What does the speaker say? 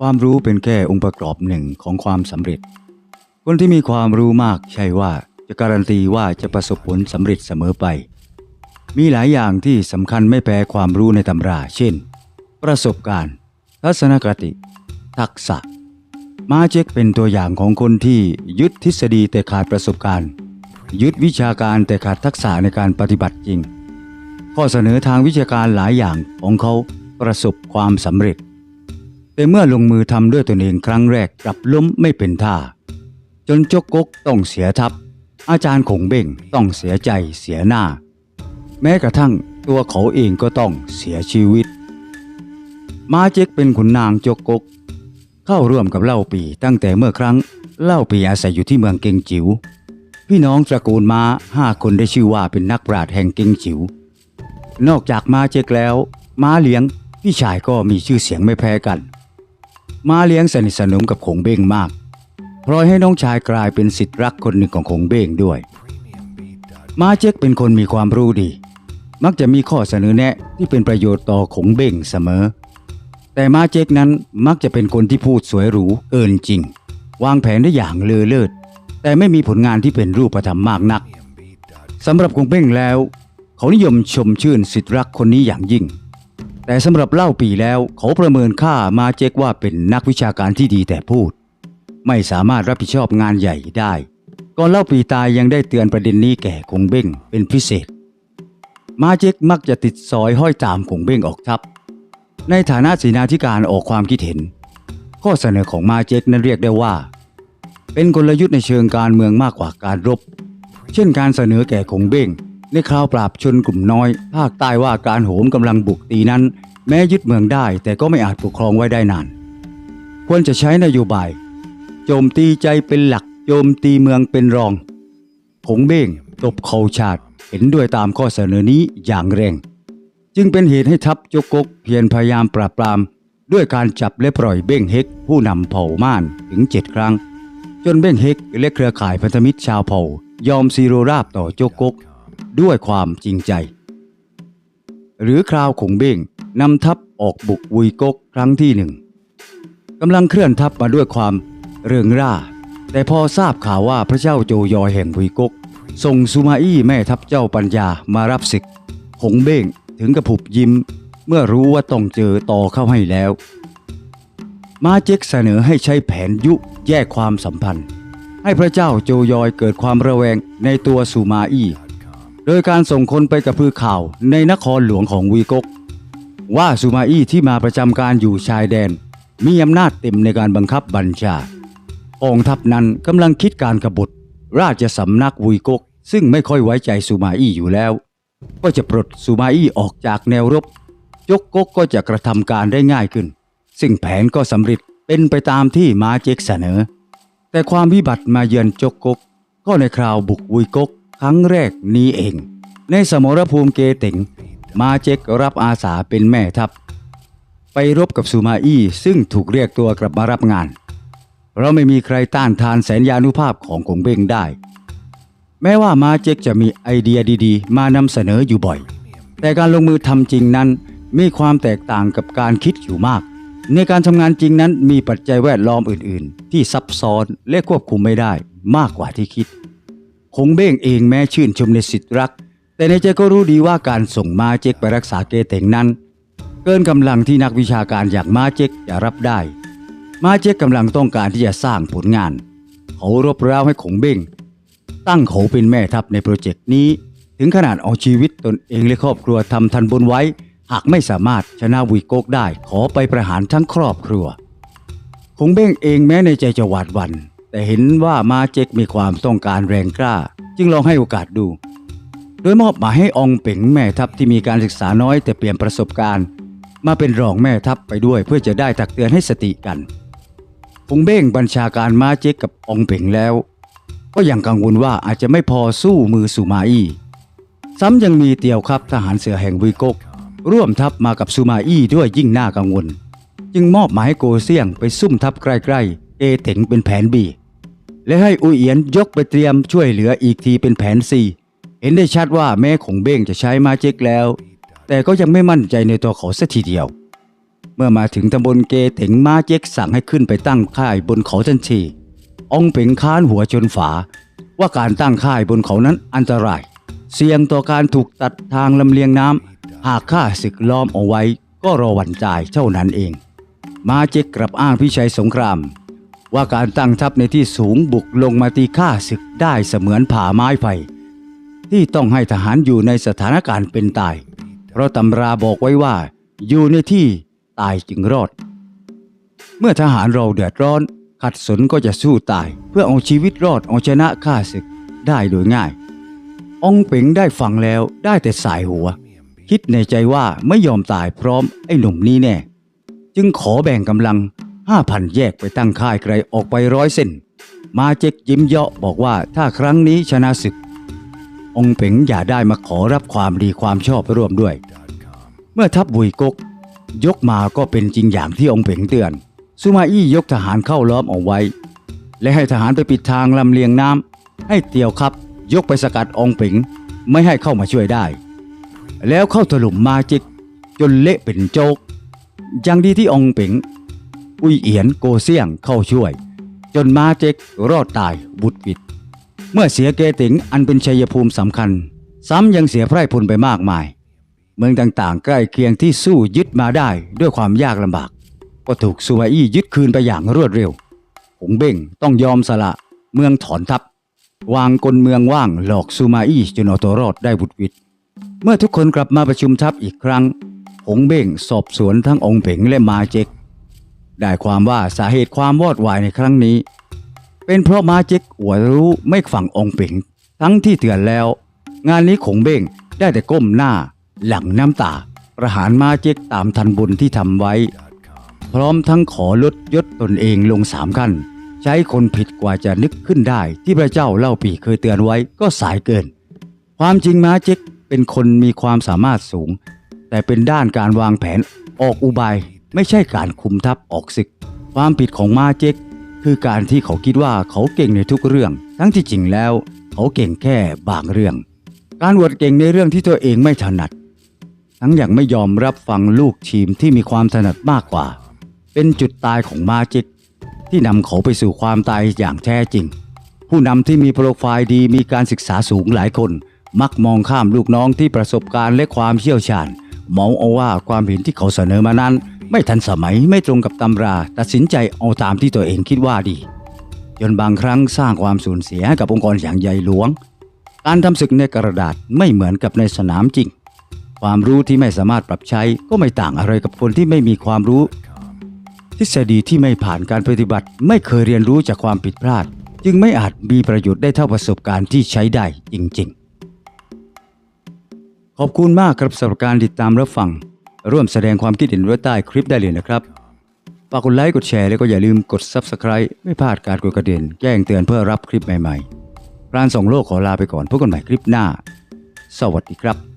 ความรู้เป็นแค่องค์ประกอบหนึ่งของความสำเร็จ คนที่มีความรู้มากใช่ว่าจะการันตีว่าจะประสบผลสำเร็จเสมอไป มีหลายอย่างที่สำคัญไม่แพ้ความรู้ในตำรา เช่น ประสบการณ์ ทัศนคติ ทักษะ มาเจกเป็นตัวอย่างของคนที่ยึดทฤษฎีแต่ขาดประสบการณ์ ยึดวิชาการแต่ขาดทักษะในการปฏิบัติจริง ข้อเสนอทางวิชาการหลายอย่างของเขาประสบความสำเร็จ แต่เมื่อลงมือทำด้วยตนเองครั้งแรกกลับล้มไม่เป็นท่า จนจกกกต้องเสียทัพ อาจารย์คงเบ่งต้องเสียใจเสียหน้า แม้กระทั่งตัวเขาเองก็ต้องเสียชีวิต มาเจกเป็นขุนนางจกกก เข้าร่วมกับเล่าปีตั้งแต่เมื่อครั้งเล่าปีอาศัยอยู่ที่เมืองเกงจิว๋วพี่น้องตระกูลมาห้าคนได้ชื่อว่าเป็นนักปราชญ์แห่งเกงจิว๋วนอกจากมาเจกแล้ว ม้าเลี้ยงพี่ชายก็มีชื่อเสียงไม่แพ้กัน มาเลี้ยงสนิทสนมกับคงเบ้งมากพลอยให้น้องชายกลายเป็นสิทธิรักคนหนึ่งของคงเบ้งด้วย มาเจกเป็นคนมีความรู้ดี มักจะมีข้อเสนอแนะที่เป็นประโยชน์ต่อคงเบ้งเสมอ แต่มาเจกนั้นมักจะเป็นคนที่พูดสวยหรูเกินจริง วางแผนได้อย่างเลอเลิศแต่ไม่มีผลงานที่เป็นรูปธรรมมากนักสำหรับคงเป้งแล้ว เขานิยมชมชื่นสิทธิรักคนนี้อย่างยิ่ง แต่สำหรับเล่าปีแล้วเขาประเมินค่ามาเจกว่าเป็นนักวิชาการที่ดีแต่พูด ไม่สามารถรับผิดชอบงานใหญ่ได้ ก่อนเล่าปีตายยังได้เตือนประเด็นนี้แก่คงเบ้งเป็นพิเศษ มาเจกมักจะติดซอยห้อยตามคงเบ้งออกทัพในฐานะสีนาธิการออกความคิดเห็น ข้อเสนอของมาเจกนั้นเรียกได้ว่า เป็นกลยุทธ์ในเชิงการเมืองมากกว่าการรบ เช่นการเสนอแก่คงเบ้ง ในคราวปราบชนกลุ่มน้อย ภาคใต้ว่าการโหมกำลังบุกตีนั้น แม้ยึดเมืองได้แต่ก็ไม่อาจปกครองไว้ได้นาน ควรจะใช้นโยบาย โจมตีใจเป็นหลัก โจมตีเมืองเป็นรองคงเบ้งตบเข่าชาติเห็นด้วยตามข้อเสนอนี้อย่างแรง จึงเป็นเหตุให้ทัพจกกกเพียรพยายามปราบปราม ด้วยการจับและปล่อยเบ้งเฮกผู้นำเผ่าม่านถึงเจ็ดครั้ง จนเบ้งเฮกและเครือข่ายพันธมิตรชาวเผ่ายอมซีโรราบต่อจกกก ด้วยความจริงใจ หรือคราวขงเบ้งนำทัพออกบุกวุยกกครั้งที่หนึ่งกำลังเคลื่อนทัพมาด้วยความเริงร่า แต่พอทราบข่าวว่าพระเจ้าโจยอยแห่งวุยกกส่งซูมาอี้แม่ทัพเจ้าปัญญามารับศึกหงเบ้งถึงกระผุบยิ้ม เมื่อรู้ว่าต้องเจอต่อเข้าให้แล้ว มาเจ็กเสนอให้ใช้แผนยุแยกความสัมพันธ์ ให้พระเจ้าโจยอยเกิดความระแวงในตัวซูมาอี้ โดยการส่งคนไปกระพือข่าวในนครหลวงของวีกก ว่าซูมาอี้ที่มาประจำการอยู่ชายแดน มีอำนาจเต็มในการบังคับบัญชากองทัพนั้นกำลังคิดการกบฏ ราชสำนักวุยกก ซึ่งไม่ค่อยไว้ใจซูมาอี้อยู่แล้ว ก็จะปลดซูมาอี้ออกจากแนวรบยกกกก็จะกระทำการได้ง่ายขึ้น ซึ่งแผนก็สำเร็จเป็นไปตามที่มาเจกเสนอ แต่ความวิบัติมาเยือนจกกก ก็ในคราวบุกวุยกก ครั้งแรกนี้เอง ในสมรภูมิเกเต็งมาเจกรับอาสาเป็นแม่ทัพ ไปรบกับซูมาอี้ซึ่งถูกเรียกตัวกลับมารับงาน เราไม่มีใครต้านทานแสนยานุภาพของกงเบ้งได้ แม้ว่ามาเจกจะมีไอเดียดีๆ มานำเสนออยู่บ่อย แต่การลงมือทำจริงนั้นมีความแตกต่างกับการคิดอยู่มาก ในการทำงานจริงนั้นมีปัจจัยแวดล้อมอื่น ๆ ที่ซับซ้อนและควบคุมไม่ได้มากกว่าที่คิด คงเบ้งเองแม้ชื่นชมในสิทธิรัก แต่ในใจก็รู้ดีว่าการส่งมาเจกไปรักษาเกเต็งนั้น เกินกำลังที่นักวิชาการอย่างมาเจกจะรับได้ มาเจกกำลังต้องการที่จะสร้างผลงาน เขารบเร้าให้คงเบ้งตั้งเขาเป็นแม่ทัพในโปรเจกต์นี้ ถึงขนาดเอาชีวิตตนเองและครอบครัวทำทันบนไว้ หากไม่สามารถชนะวีโกกได้ขอไปประหารทั้งครอบครัวคงเบ้งเองแม้ในใจจะหวาดหวัน่น แต่เห็นว่ามาเจกมีความต้องการแรงกล้า จึงลองให้โอกาสดู โดยมอบหมายให้องเป๋งแม่ทัพที่มีการศึกษาน้อยแต่เปลี่ยนประสบการณ์ มาเป็นรองแม่ทัพไปด้วยเพื่อจะได้ตักเตือนให้สติกันคงเบ้งบัญชาการมาเจกกับองเป๋งแล้ว ก็ยังกังวลว่าอาจจะไม่พอสู้มือสุมาอี้ซ้ำยังมีเตียวครับทหารเสือแห่งวีกก ร่วมทัพมากับซูมาอี้ด้วยยิ่งน่ากังวล จึงมอบหมายให้โกเซียงไปซุ่มทัพใกล้ๆ เอเถงเป็นแผนบี และให้อุเอียนยกไปเตรียมช่วยเหลืออีกทีเป็นแผนซีเห็นได้ชัดว่าแม้ของเบ้งจะใช้มาเจ็กแล้ว แต่ก็ยังไม่มั่นใจในตัวเขาสักทีเดียว เมื่อมาถึงตำบลเกเถงมาเจ๊กสั่งให้ขึ้นไปตั้งค่ายบนเขาทันทีองเป๋งค้านหัวจนฝา ว่าการตั้งค่ายบนเขานั้นอันตราย เสี่ยงต่อการถูกตัดทางลำเลียงน้ำหากข้าศึกล้อมเอาไว้ ก็รอวันจ่ายเท่านั้นเอง มาเจ๊กกลับอ้างพิชัยสงคราม ว่าการตั้งทัพในที่สูงบุกลงมาตีข้าศึกได้เสมือนผ่าไม้ไฟ ที่ต้องให้ทหารอยู่ในสถานการณ์เป็นตาย เพราะตำราบอกไว้ว่า อยู่ในที่ตายจึงรอด เมื่อทหารเราเดือดร้อน ขัดสนก็จะสู้ตาย เพื่อเอาชีวิตรอดเอาชนะข้าศึกได้โดยง่าย องเป๋งได้ฟังแล้วได้แต่สายหัว คิดในใจว่าไม่ยอมตายพร้อมไอ้หนุ่มนี้แน่ จึงขอแบ่งกำลัง ห้าพันแยกไปตั้งค่ายไกลออกไปร้อยเส้น มาเจ๊กยิ้มเยาะบอกว่าถ้าครั้งนี้ชนะศึก องเป๋งอย่าได้มาขอรับความดีความชอบร่วมด้วย เมื่อทัพบุยกก ยกมาก็เป็นจริงอย่างที่องเป๋งเตือนซูมาอี้ยกทหารเข้าล้อมเอาไว้ และให้ทหารไปปิดทางลำเลียงน้ำให้เตียวครับ ยกไปสกัดองเป๋งไม่ให้เข้ามาช่วยได้ แล้วเข้าถล่มมาจิกจนเละเป็นโจกยังดีที่องเป๋ง อุยเอียนโกเซียงเข้าช่วย จนมาเจ็กรอดตายบุดหวิด เมื่อเสียเกติงอันเป็นชัยภูมิสำคัญ ซ้ำยังเสียไพร่พลไปมากมาย เมืองต่างๆ ใกล้เคียงที่สู้ยึดมาได้ด้วยความยากลำบาก ก็ถูกซูมาอี้ยึดคืนไปอย่างรวดเร็วหงเบ้งต้องยอมสละเมืองถอนทัพ วางกลเมืองว่างหลอกซูมาอี้จนเอาตัวรอดได้บุดวิดเมื่อทุกคนกลับมาประชุมทัพอีกครั้ง หงเบ้งสอบสวนทั้งองค์เผงและมาเจ็ก ได้ความว่าสาเหตุความวอดวายในครั้งนี้ เป็นเพราะมาจ็กหัวรู้ไม่ฝังองค์ป่งทั้งที่เตือนแล้ว งานนี้ขงเบ้งได้แต่ก้มหน้า หลังน้ำตา ประหารมาจ็กตามทันบุญที่ทำไว้ พร้อมทั้งขอลดยศตนเองลงสามขั้น ใช้คนผิดกว่าจะนึกขึ้นได้ ที่พระเจ้าเล่าปีเคยเตือนไว้ก็สายเกิน ความจริงมาจ็กเป็นคนมีความสามารถสูง แต่เป็นด้านการวางแผนออกอุบาย ไม่ใช่การคุมทัพออกศึก ความผิดของมาเจ็กคือการที่เขาคิดว่าเขาเก่งในทุกเรื่อง ทั้งที่จริงแล้ว เขาเก่งแค่บางเรื่อง การอวดเก่งในเรื่องที่ตัวเองไม่ถนัด ทั้งอย่างไม่ยอมรับฟังลูกทีมที่มีความถนัดมากกว่า เป็นจุดตายของมาจิกที่นำเขาไปสู่ความตายอย่างแท้จริง ผู้นำที่มีโปรไฟล์ดีมีการศึกษาสูงหลายคน มักมองข้ามลูกน้องที่ประสบการณ์และความเชี่ยวชาญมองเอาว่าความเห็นที่เขาเสนอมานั้น ไม่ทันสมัยไม่ตรงกับตำราตัดสินใจเอาตามที่ตัวเองคิดว่าดี จนบางครั้งสร้างความสูญเสียกับองค์กรอย่างใหญ่หลวง การทำศึกในกระดาษไม่เหมือนกับในสนามจริง ความรู้ที่ไม่สามารถปรับใช้ก็ไม่ต่างอะไรกับคนที่ไม่มีความรู้ ทฤษฎีที่ไม่ผ่านการปฏิบัติ ไม่เคยเรียนรู้จากความผิดพลาด จึงไม่อาจมีประโยชน์ได้เท่าประสบการณ์ที่ใช้ได้จริง ๆ ขอบคุณมากครับสำหรับการติดตามรับฟัง ร่วมแสดงความคิดเห็นไว้ใต้คลิปได้เลยนะครับฝากกดไลค์กดแชร์แล้วก็อย่าลืมกด Subscribe ไม่พลาดการกดกระเด็นแจ้งเตือนเพื่อรับคลิปใหม่ๆพรานส่งโลกขอลาไปก่อนพบกันใหม่คลิปหน้า สวัสดีครับ